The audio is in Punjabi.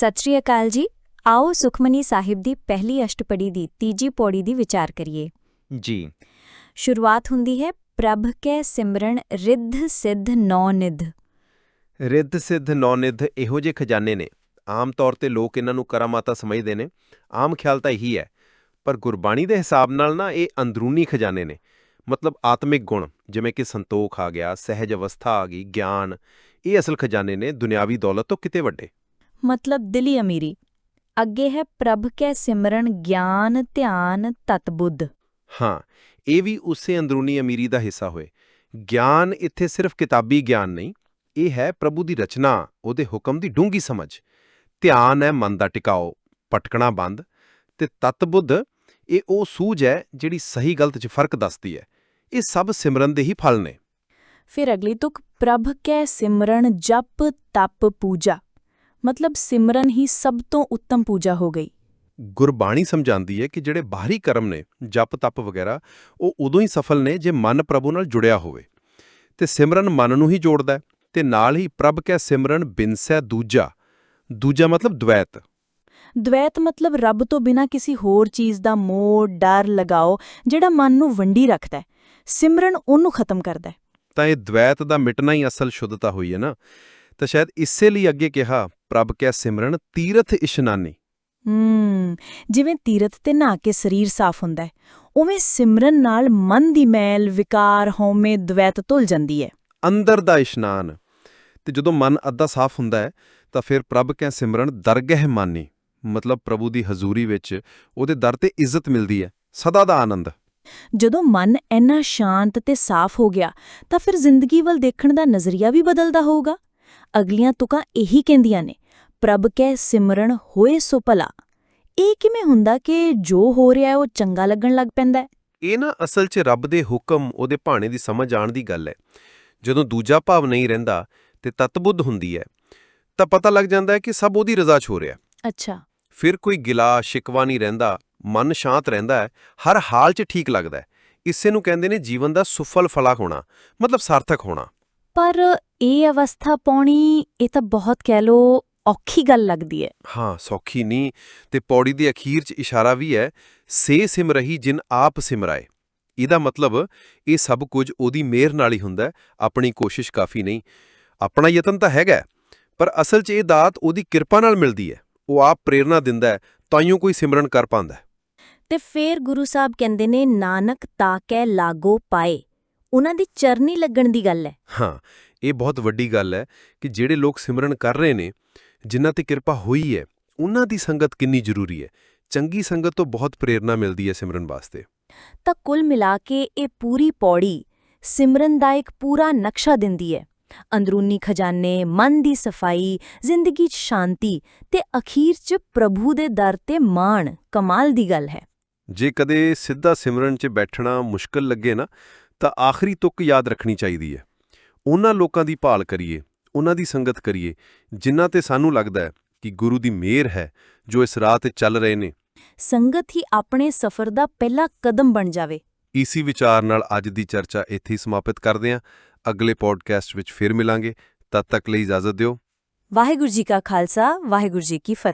ਸਤਿ ਸ਼੍ਰੀ ਅਕਾਲ ਜੀ। ਆਓ ਸੁਖਮਨੀ ਸਾਹਿਬ ਦੀ ਪਹਿਲੀ ਅਸ਼ਟਪੜੀ ਦੀ ਤੀਜੀ ਪੌੜੀ ਦੀ ਵਿਚਾਰ ਕਰੀਏ। ਜੀ। ਸ਼ੁਰੂਆਤ ਹੁੰਦੀ ਹੈ ਪ੍ਰਭ ਕੈ ਸਿਮਰਨ ਰਿੱਧ ਸਿੱਧ ਨੌ ਨਿਧ। ਰਿੱਧ ਸਿੱਧ ਨੌਨਿਧ ਇਹੋ ਜਿਹੇ ਖਜ਼ਾਨੇ ਨੇ। ਆਮ ਤੌਰ ਤੇ ਲੋਕ ਇਹਨਾਂ ਨੂੰ ਕਰਾਮਾਤਾ ਸਮਝਦੇ ਨੇ। ਆਮ ਖਿਆਲ ਤਾਂ ਇਹੀ ਹੈ। ਪਰ ਗੁਰਬਾਣੀ ਦੇ ਹਿਸਾਬ ਨਾਲ ਨਾ ਇਹ ਅੰਦਰੂਨੀ ਖਜ਼ਾਨੇ ਨੇ। ਮਤਲਬ ਆਤਮਿਕ ਗੁਣ ਜਿਵੇਂ ਕਿ ਸੰਤੋਖ ਆ ਗਿਆ ਸਹਿਜ ਅਵਸਥਾ ਆ ਗਈ ਗਿਆਨ ਇਹ ਅਸਲ ਖਜ਼ਾਨੇ ਨੇ ਦੁਨਿਆਵੀ ਦੌਲਤ ਤੋਂ ਕਿਤੇ ਵੱਡੇ। ਮਤਲਬ ਦਿਲੀ ਅਮੀਰੀ। ਅੱਗੇ ਹੈ ਪ੍ਰਭ ਕੈ ਸਿਮਰਨ ਗਿਆਨ ਧਿਆਨ ਤਤ ਬੁੱਧ। ਹਾਂ ਇਹ ਵੀ ਉਸੇ ਅੰਦਰੂਨੀ ਅਮੀਰੀ ਦਾ ਹਿੱਸਾ ਹੋਏ। ਗਿਆਨ ਇੱਥੇ ਸਿਰਫ ਕਿਤਾਬੀ ਗਿਆਨ ਨਹੀਂ ਇਹ ਹੈ ਪ੍ਰਭੂ ਦੀ ਰਚਨਾ ਉਹਦੇ ਹੁਕਮ ਦੀ ਡੂੰਗੀ ਸਮਝ। ਧਿਆਨ ਹੈ ਮਨ ਦਾ ਟਿਕਾਓ ਪਟਕਣਾ ਬੰਦ ਤੇ ਤਤਬੁੱਧ ਇਹ ਉਹ ਸੂਝ ਹੈ ਜਿਹੜੀ ਸਹੀ ਗਲਤ 'ਚ ਫ਼ਰਕ ਦੱਸਦੀ ਹੈ। ਇਹ ਸਭ ਸਿਮਰਨ ਦੇ ਹੀ ਫਲ ਨੇ। ਫਿਰ ਅਗਲੀ ਤੁਕ ਪ੍ਰਭ ਕੈ ਸਿਮਰਨ ਜਪ ਤਪ ਪੂਜਾ। ਮਤਲਬ ਸਿਮਰਨ ਹੀ ਸਭ ਤੋਂ ਉੱਤਮ ਪੂਜਾ ਹੋ ਗਈ। ਗੁਰਬਾਣੀ ਸਮਝਾਉਂਦੀ ਹੈ ਕਿ ਜਿਹੜੇ ਬਾਹਰੀ ਕਰਮ ਨੇ ਜਪ ਤਪ ਵਗੈਰਾ ਉਹ ਉਦੋਂ ਹੀ ਸਫਲ ਨੇ ਜੇ ਮਨ ਪ੍ਰਭੂ ਨਾਲ ਜੁੜਿਆ ਹੋਵੇ। ਤੇ ਸਿਮਰਨ ਮਨ ਨੂੰ ਹੀ ਜੋੜਦਾ ਹੈ ਤੇ ਨਾਲ ਹੀ ਪ੍ਰਭ ਕੈ ਸਿਮਰਨ ਬਿਨਸੈ ਦੂਜਾ। ਦੂਜਾ ਮਤਲਬ ਦ્વੈਤ ਦ્વੈਤ ਮਤਲਬ ਰੱਬ ਤੋਂ ਬਿਨਾ ਕਿਸੇ ਹੋਰ ਚੀਜ਼ ਦਾ ਮੋਹ ਡਰ ਲਗਾਓ ਜਿਹੜਾ ਮਨ ਨੂੰ ਵੰਡੀ ਰੱਖਦਾ ਹੈ। ਸਿਮਰਨ ਉਹਨੂੰ ਖਤਮ ਕਰਦਾ ਹੈ। ਤਾਂ ਇਹ ਦ્વੈਤ ਦਾ ਮਿਟਣਾ ਹੀ ਅਸਲ ਸ਼ੁੱਧਤਾ ਹੋਈ ਹੈ ਨਾ। ਤਾਂ ਸ਼ਾਇਦ ਇਸੇ ਲਈ ਅੱਗੇ ਕਿਹਾ ਪ੍ਰਭ ਕੈ ਸਿਮਰਨ ਤੀਰਥ ਇਸ਼ਨਾਨੀ ਹੂੰ ਜਿਵੇਂ ਤੀਰਥ ਤੇ ਨਹਾ ਕੇ ਸਰੀਰ ਸਾਫ਼ ਹੁੰਦਾ ਹੈ ਉਵੇਂ ਸਿਮਰਨ ਨਾਲ ਮਨ ਦੀ ਮੈਲ ਵਿਕਾਰ ਹਉਮੈ ਦ્વੈਤ ਧੁੱਲ ਜਾਂਦੀ ਹੈ। ਅੰਦਰ ਦਾ ਇਸ਼ਨਾਨ ਤੇ ਜਦੋਂ ਮਨ ਅੱਧਾ ਸਾਫ਼ ਹੁੰਦਾ ਹੈ ਤਾਂ ਫਿਰ ਪ੍ਰਭ ਕੈ ਸਿਮਰਨ ਦਰਗਹਿ ਮਾਨੀ। ਮਤਲਬ ਪ੍ਰਭੂ ਦੀ ਹਜ਼ੂਰੀ ਵਿੱਚ ਉਹਦੇ ਦਰ ਤੇ ਇੱਜ਼ਤ ਮਿਲਦੀ ਹੈ ਸਦਾ ਦਾ ਆਨੰਦ। ਜਦੋਂ ਮਨ ਇੰਨਾ ਸ਼ਾਂਤ ਤੇ ਸਾਫ਼ ਹੋ ਗਿਆ ਤਾਂ ਫਿਰ ਜ਼ਿੰਦਗੀ ਵੱਲ ਦੇਖਣ ਦਾ ਨਜ਼ਰੀਆ ਵੀ ਬਦਲਦਾ ਹੋਊਗਾ। ਅਗਲੀਆਂ ਤੁਕਾਂ ਇਹੀ ਕਹਿੰਦੀਆਂ ਨੇ ਪ੍ਰਭ ਕੈ ਸਿਮਰਨ ਹੋਏ ਸੋ ਭਲਾ। ਇਹ ਕਿਵੇਂ ਹੁੰਦਾ ਕਿ ਜੋ ਹੋ ਰਿਹਾ ਉਹ ਚੰਗਾ ਲੱਗਣ ਲੱਗ ਪੈਂਦਾ ਇਹ ਨਾ ਅਸਲ 'ਚ ਰੱਬ ਦੇ ਹੁਕਮ ਉਹਦੇ ਭਾਣੇ ਦੀ ਸਮਝ ਆਣ ਦੀ ਗੱਲ ਹੈ। ਜਦੋਂ ਦੂਜਾ ਭਾਵ ਨਹੀਂ ਰਹਿੰਦਾ ਤੇ ਤਤਬੁੱਧ ਹੁੰਦੀ ਹੈ ਤਾਂ ਪਤਾ ਲੱਗ ਜਾਂਦਾ ਹੈ ਕਿ ਸਭ ਉਹਦੀ ਰਜ਼ਾ 'ਚ ਹੋ ਰਿਹਾ ਅੱਛਾ। ਫਿਰ ਕੋਈ ਗਿਲਾ ਸ਼ਿਕਵਾ ਨਹੀਂ ਰਹਿੰਦਾ ਮਨ ਸ਼ਾਂਤ ਰਹਿੰਦਾ ਹੈ ਹਰ ਹਾਲ 'ਚ ਠੀਕ ਲੱਗਦਾ ਹੈ। ਇਸੇ ਨੂੰ ਕਹਿੰਦੇ ਨੇ ਜੀਵਨ ਦਾ ਸੁਫਲ ਫਲਾ ਹੋਣਾ ਮਤਲਬ ਸਾਰਥਕ ਹੋਣਾ। ਪਰ ਇਹ ਅਵਸਥਾ ਪਾਉਣੀ ਇਹ ਤਾਂ ਬਹੁਤ ਕਹਿ ਲੋ ਔਖੀ ਗੱਲ ਲੱਗਦੀ ਹੈ ਹਾਂ ਸੌਖੀ ਨਹੀਂ ਤੇ ਪੌੜੀ ਦੇ ਅਖੀਰ 'ਚ ਇਸ਼ਾਰਾ ਵੀ ਹੈ ਸੇ ਸਿਮ ਰਹੀ ਜਿਨ ਆਪ ਸਿਮਰਾਏ ਇਹਦਾ ਮਤਲਬ ਇਹ ਸਭ ਕੁਝ ਉਹਦੀ ਮਿਹਰ ਨਾਲ ਹੀ ਹੁੰਦਾ ਹੈ, ਆਪਣੀ ਕੋਸ਼ਿਸ਼ ਕਾਫੀ ਨਹੀਂ। ਆਪਣਾ ਯਤਨ ਤਾਂ ਹੈਗਾ ਹੈ, ਪਰ ਅਸਲ 'ਚ ਇਹ ਦਾਤ ਉਹਦੀ ਕਿਰਪਾ ਨਾਲ ਮਿਲਦੀ ਹੈ ਉਹ ਆਪ ਪ੍ਰੇਰਣਾ ਦਿੰਦਾ ਹੈ ਤਾਈਓ ਕੋਈ ਸਿਮਰਨ ਕਰ ਪਾਉਂਦਾ ਹੈ। ਤੇ ਫੇਰ ਗੁਰੂ ਸਾਹਿਬ ਕਹਿੰਦੇ ਨੇ ਨਾਨਕ ਤਾਕੈ ਲਾਗੋ ਪਾਏ। ਉਹਨਾਂ ਦੀ ਚਰਨੀ ਲੱਗਣ ਦੀ ਗੱਲ ਹੈ। ਹਾਂ ਇਹ ਬਹੁਤ ਵੱਡੀ ਗੱਲ ਹੈ ਕਿ ਜਿਹੜੇ ਲੋਕ ਸਿਮਰਨ ਕਰ ਰਹੇ ਨੇ ਜਿਨ੍ਹਾਂ ਤੇ ਕਿਰਪਾ ਹੋਈ ਹੈ ਉਹਨਾਂ ਦੀ ਸੰਗਤ ਕਿੰਨੀ ਜ਼ਰੂਰੀ ਹੈ। ਚੰਗੀ ਸੰਗਤ ਤੋਂ ਬਹੁਤ ਪ੍ਰੇਰਣਾ ਮਿਲਦੀ ਹੈ ਸਿਮਰਨ ਵਾਸਤੇ। ਤਾਂ ਕੁੱਲ ਮਿਲਾ ਕੇ ਇਹ ਪੂਰੀ ਪੌੜੀ ਸਿਮਰਨ ਦਾ ਇੱਕ ਪੂਰਾ ਨਕਸ਼ਾ ਦਿੰਦੀ ਹੈ। ਅੰਦਰੂਨੀ ਖਜ਼ਾਨੇ ਮਨ ਦੀ ਸਫ਼ਾਈ ਜ਼ਿੰਦਗੀ 'ਚ ਸ਼ਾਂਤੀ ਤੇ ਅਖੀਰ 'ਚ ਪ੍ਰਭੂ ਦੇ ਦਰ ਤੇ ਮਾਣ ਕਮਾਲ ਦੀ ਗੱਲ ਹੈ। ਜੇ ਕਦੇ ਸਿੱਧਾ ਸਿਮਰਨ 'ਚ ਬੈਠਣਾ ਮੁਸ਼ਕਲ ਲੱਗੇ ਨਾ ਤਾਂ ਆਖਰੀ ਤੁਕ ਯਾਦ ਰੱਖਣੀ ਚਾਹੀਦੀ ਹੈ। ਉਹਨਾਂ ਲੋਕਾਂ ਦੀ ਭਾਲ ਕਰੀਏ। ਉਹਨਾਂ ਦੀ ਸੰਗਤ ਕਰੀਏ ਜਿਨ੍ਹਾਂ ਤੇ ਸਾਨੂੰ ਲੱਗਦਾ ਹੈ ਕਿ ਗੁਰੂ ਦੀ ਮਿਹਰ ਹੈ ਜੋ ਇਸ ਰਾਹ ਤੇ ਚੱਲ ਰਹੇ ਨੇ। ਸੰਗਤ ਹੀ ਆਪਣੇ ਸਫ਼ਰ ਦਾ ਪਹਿਲਾ ਕਦਮ ਬਣ ਜਾਵੇ। ਇਸੀ ਵਿਚਾਰ ਨਾਲ ਅੱਜ ਦੀ ਚਰਚਾ ਇੱਥੇ ਹੀ ਸਮਾਪਿਤ ਕਰਦੇ ਹਾਂ। ਅਗਲੇ ਪੋਡਕਾਸਟ ਵਿੱਚ ਫਿਰ ਮਿਲਾਂਗੇ। ਤਦ ਤੱਕ ਲਈ ਇਜਾਜ਼ਤ ਦਿਓ। ਵਾਹਿਗੁਰੂ ਜੀ ਕਾ ਖਾਲਸਾ ਵਾਹਿਗੁਰੂ ਜੀ ਕੀ ਫਤਿਹ।